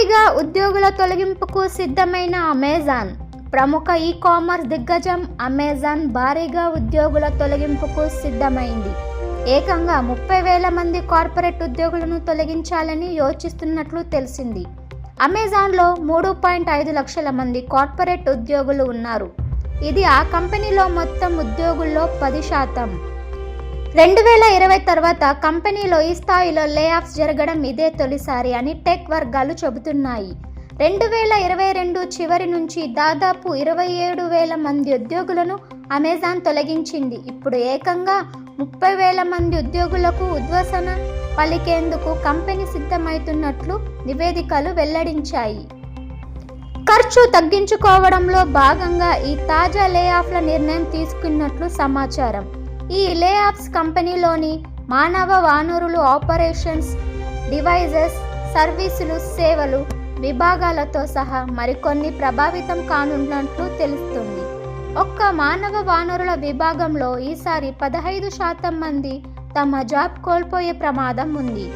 భారీగా ఉద్యోగుల తొలగింపుకు సిద్ధమైన అమెజాన్. ప్రముఖ ఈ కామర్స్ దిగ్గజం అమెజాన్ భారీగా ఉద్యోగుల తొలగింపుకు సిద్ధమైంది. ఏకంగా ముప్పై వేల మంది కార్పొరేట్ ఉద్యోగులను తొలగించాలని యోచిస్తున్నట్లు తెలిసింది. అమెజాన్లో మూడు పాయింట్ ఐదు లక్షల మంది కార్పొరేట్ ఉద్యోగులు ఉన్నారు. ఇది ఆ కంపెనీలో మొత్తం ఉద్యోగుల్లో పది శాతం. రెండు వేల ఇరవై తర్వాత కంపెనీలో ఈ స్థాయిలో లే ఆఫ్స్ జరగడం ఇదే తొలిసారి అని టెక్ వర్గాలు చెబుతున్నాయి. రెండు వేల ఇరవై రెండు చివరి నుంచి దాదాపు ఇరవై ఏడు వేల మంది ఉద్యోగులను అమెజాన్ తొలగించింది. ఇప్పుడు ఏకంగా ముప్పై వేల మంది ఉద్యోగులకు ఉద్వసన పలికేందుకు కంపెనీ సిద్ధమవుతున్నట్లు నివేదికలు వెల్లడించాయి. ఖర్చు తగ్గించుకోవడంలో భాగంగా ఈ తాజా లే ఆఫ్ల నిర్ణయం తీసుకున్నట్లు సమాచారం. ఈ లేఆప్స్ కంపెనీలోని మానవ వనరులు ఆపరేషన్స్ డివైజెస్ సర్వీసులు సేవలు విభాగాలతో సహా మరికొన్ని ప్రభావితం కానున్నట్లు తెలుస్తుంది. ఒక్క మానవ వనరుల విభాగంలో ఈసారి పదహైదు శాతం మంది తమ జాబ్ కోల్పోయే ప్రమాదం ఉంది.